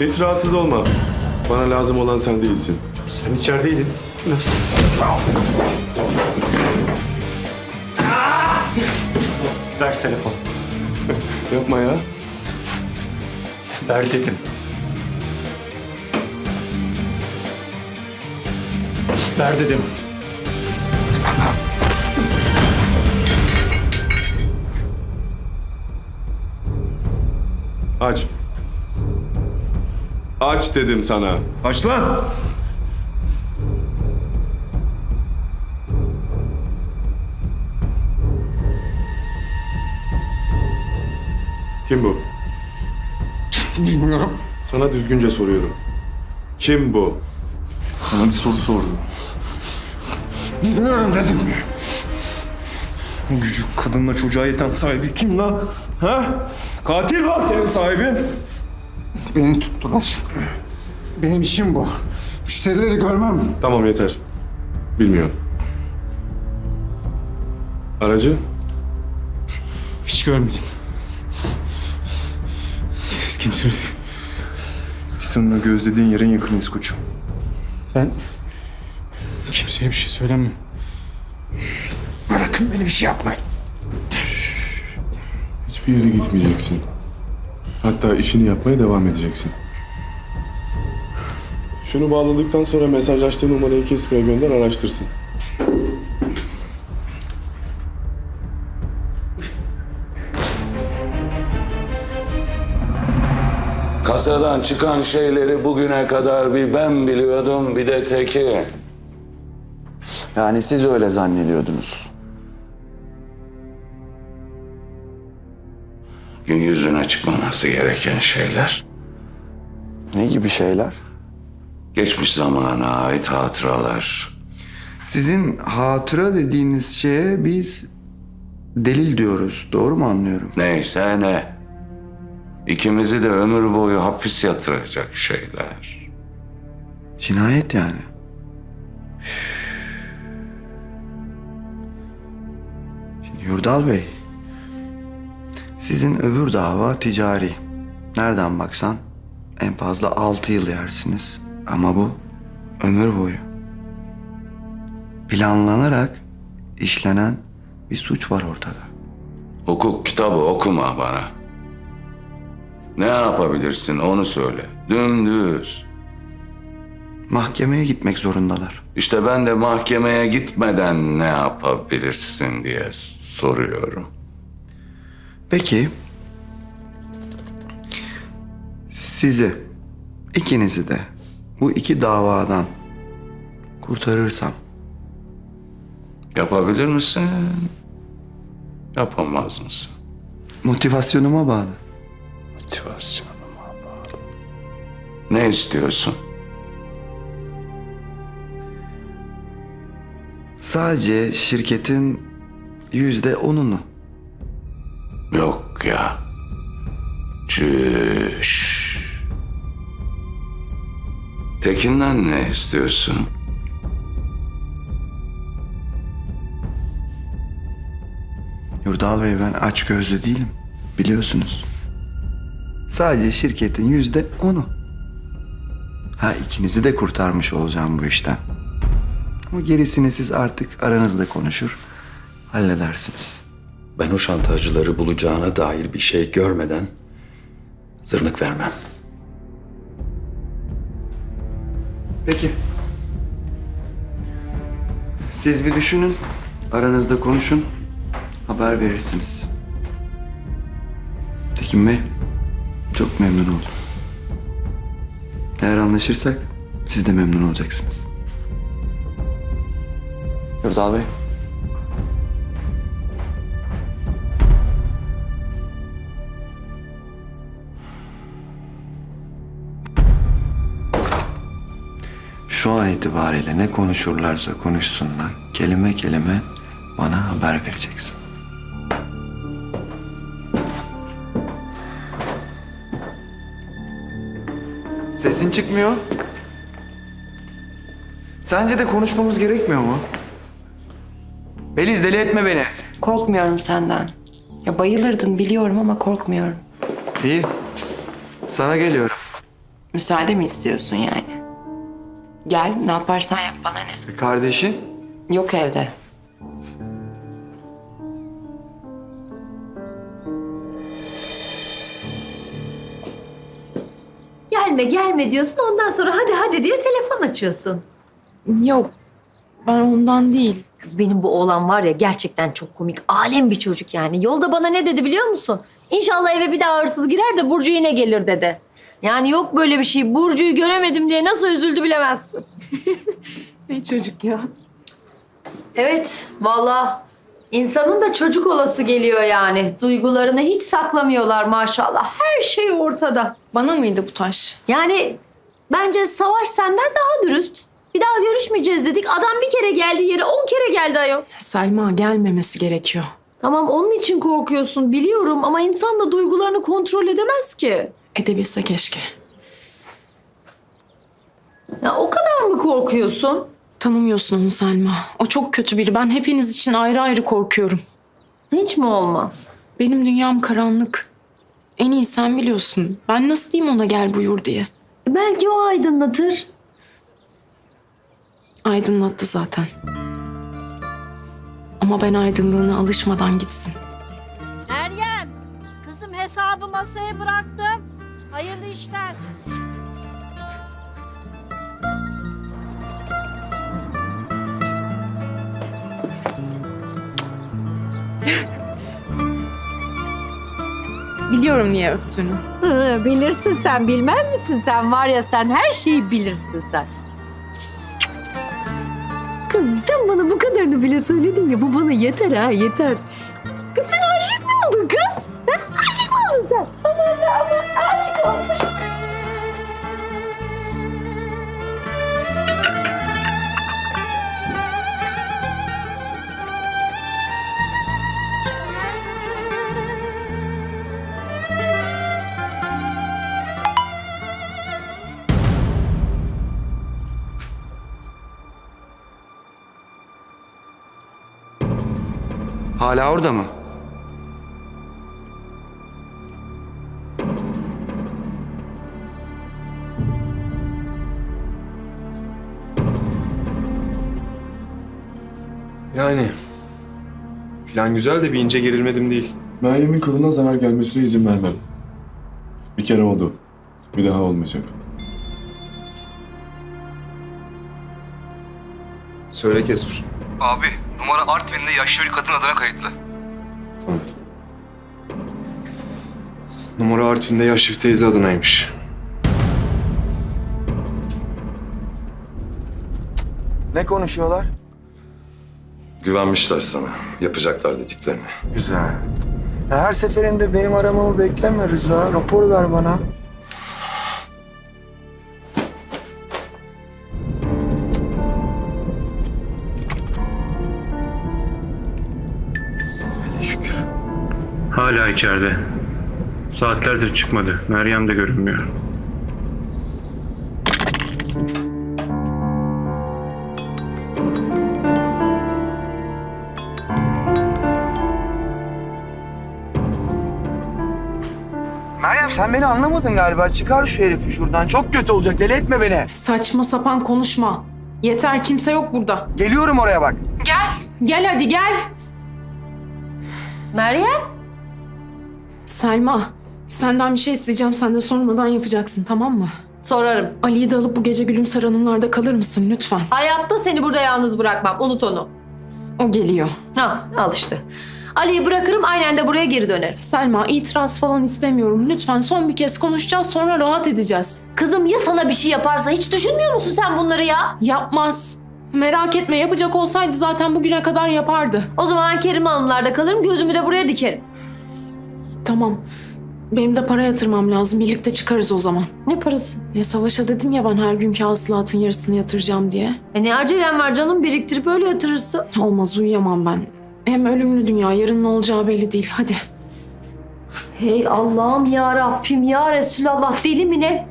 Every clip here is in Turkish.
Hiç rahatsız olma. Bana lazım olan sen değilsin. Sen içerideydin. Nasıl? Ver telefon. Yapma ya. Ver dedim. Ver dedim. Aç. Aç dedim sana. Aç lan! Kim bu? Bilmiyorum. Sana düzgünce soruyorum. Kim bu? Sana bir soru sordum. Bilmiyorum dedim. Bu gücü kadınla çocuğa yeten sahibi kim lan? Ha? Katil lan senin sahibin. Beni tuttular. Benim işim bu. Müşterileri görmem. Tamam yeter. Bilmiyorum. Aracı? Hiç görmedim. Siz kimsiniz? Biz seninle gözlediğin yerin yakınıyız koçum. Ben kimseye bir şey söylemem. Bırakın beni bir şey yapmayın. Hiçbir yere gitmeyeceksin. Hatta işini yapmaya devam edeceksin. Şunu bağladıktan sonra mesajlaştığı numarayı Kesper'e gönder araştırsın. Kasadan çıkan şeyleri bugüne kadar bir ben biliyordum bir de teki. Yani siz öyle zannediyordunuz. Gün yüzüne çıkmaması gereken şeyler. Ne gibi şeyler? Geçmiş zamana ait hatıralar. Sizin hatıra dediğiniz şeye biz delil diyoruz. Doğru mu anlıyorum? Neyse ne. İkimizi de ömür boyu hapis yatıracak şeyler. Cinayet yani. Şimdi Yurdal Bey, sizin öbür dava ticari. Nereden baksan en fazla altı yıl yersiniz. Ama bu ömür boyu. Planlanarak işlenen bir suç var ortada. Hukuk kitabı okuma bana. Ne yapabilirsin onu söyle. Dümdüz. Mahkemeye gitmek zorundalar. İşte ben de mahkemeye gitmeden ne yapabilirsin diye soruyorum. Peki sizi ikinizi de bu iki davadan kurtarırsam Yapabilir misin? Yapamaz mısın? motivasyonuma bağlı. Ne istiyorsun? Sadece şirketin yüzde onunu. Yok ya. Çüş. Tekin'den ne istiyorsun? Yurdal Bey ben aç gözlü değilim. Biliyorsunuz. Sadece şirketin yüzde onu. Ha ikinizi de kurtarmış olacağım bu işten. Ama gerisini siz artık aranızda konuşur, halledersiniz. Ben o şantajcıları bulacağına dair bir şey görmeden zırnık vermem. Peki. Siz bir düşünün, aranızda konuşun, haber verirsiniz. Tekin Bey, çok memnun oldum. Eğer anlaşırsak siz de memnun olacaksınız. Yurdal Bey. Şu an itibariyle ne konuşurlarsa konuşsunlar, kelime kelime bana haber vereceksin. Sesin çıkmıyor. Sence de konuşmamız gerekmiyor mu? Beliz deli etme beni. Korkmuyorum senden. Ya bayılırdın biliyorum ama korkmuyorum. İyi. Sana geliyorum. Müsaade mi istiyorsun yani? Gel ne yaparsan yap bana ne. Kardeşin? Yok evde. Gelme gelme diyorsun ondan sonra hadi hadi diye telefon açıyorsun. Yok. Ben ondan değil. Kız benim bu oğlan var ya gerçekten çok komik. Alem bir çocuk yani. Yolda bana ne dedi biliyor musun? İnşallah eve bir daha hırsız girer de Burcu yine gelir dedi. Yani yok böyle bir şey. Burcu'yu göremedim diye nasıl üzüldü bilemezsin. Ne çocuk ya. Evet valla insanın da çocuk olası geliyor yani. Duygularını hiç saklamıyorlar maşallah. Her şey ortada. Bana mıydı bu taş? Yani bence Savaş senden daha dürüst. Bir daha görüşmeyeceğiz dedik. Adam bir kere geldi yere on kere geldi ayol. Selma gelmemesi gerekiyor. Tamam onun için korkuyorsun biliyorum ama insan da duygularını kontrol edemez ki. Edebilse keşke. Ya o kadar mı korkuyorsun? Tanımıyorsun onu Selma. O çok kötü biri. Ben hepiniz için ayrı ayrı korkuyorum. Hiç mi olmaz? Benim dünyam karanlık. En iyi sen biliyorsun. Ben nasıl diyeyim ona gel buyur diye. Belki o aydınlatır. Aydınlattı zaten. Ama ben aydınlığına alışmadan gitsin. Meryem, kızım hesabı masaya bıraktım. Hayırlı işler. Biliyorum niye öptüğünü. Bilirsin sen bilmez misin sen var ya sen her şeyi bilirsin sen. Kız sen bana bu kadarını bile söyledin ya bu bana yeter ha yeter. Kız sen aşık mı oldun kız? Ha? Aşık mı oldun sen? Aman aman aşık olmuş. Hala orada mı? Yani plan güzel de bir ince gerilmedim değil. Meryem'in kılına zarar gelmesine izin vermem. Bir kere oldu. Bir daha olmayacak. Söyle Kesper. Abi numara Artvin'de yaşlı bir kadın adına kayıtlı. Numara Artvin'de yaşlı bir teyze adınaymış. Ne konuşuyorlar? Güvenmişler sana. Yapacaklar dediklerini. Güzel. Ya her seferinde benim aramamı bekleme Rıza. Rapor ver bana. Hala içeride. Saatlerdir çıkmadı. Meryem de görünmüyor. Meryem sen beni anlamadın galiba. Çıkar şu herifi şuradan. Çok kötü olacak. Deli etme beni. Saçma sapan konuşma. Yeter kimse yok burada. Geliyorum oraya bak. Gel. Gel hadi gel. Meryem. Selma senden bir şey isteyeceğim. Sen de sormadan yapacaksın tamam mı? Sorarım. Ali'yi de alıp bu gece Gülümser Hanımlar'da kalır mısın lütfen? Hayatta seni burada yalnız bırakmam. Unut onu. O geliyor. Ha al işte. Ali'yi bırakırım aynen de buraya geri dönerim. Selma itiraz falan istemiyorum. Lütfen son bir kez konuşacağız sonra rahat edeceğiz. Kızım ya sana bir şey yaparsa hiç düşünmüyor musun sen bunları ya? Yapmaz. Merak etme yapacak olsaydı zaten bugüne kadar yapardı. O zaman Kerim Hanımlar'da kalırım gözümü de buraya dikerim. Tamam. Benim de para yatırmam lazım. Birlikte çıkarız o zaman. Ne parası? Ya Savaş'a dedim ya ben her günkü hasılatın yarısını yatıracağım diye. E ne acelen var canım biriktirip öyle yatırırsın. Olmaz uyuyamam ben. Hem ölümlü dünya yarın ne olacağı belli değil. Hadi. Hey Allah'ım ya Rabbim ya Resulallah deli mi ne?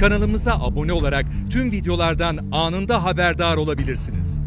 Kanalımıza abone olarak tüm videolardan anında haberdar olabilirsiniz.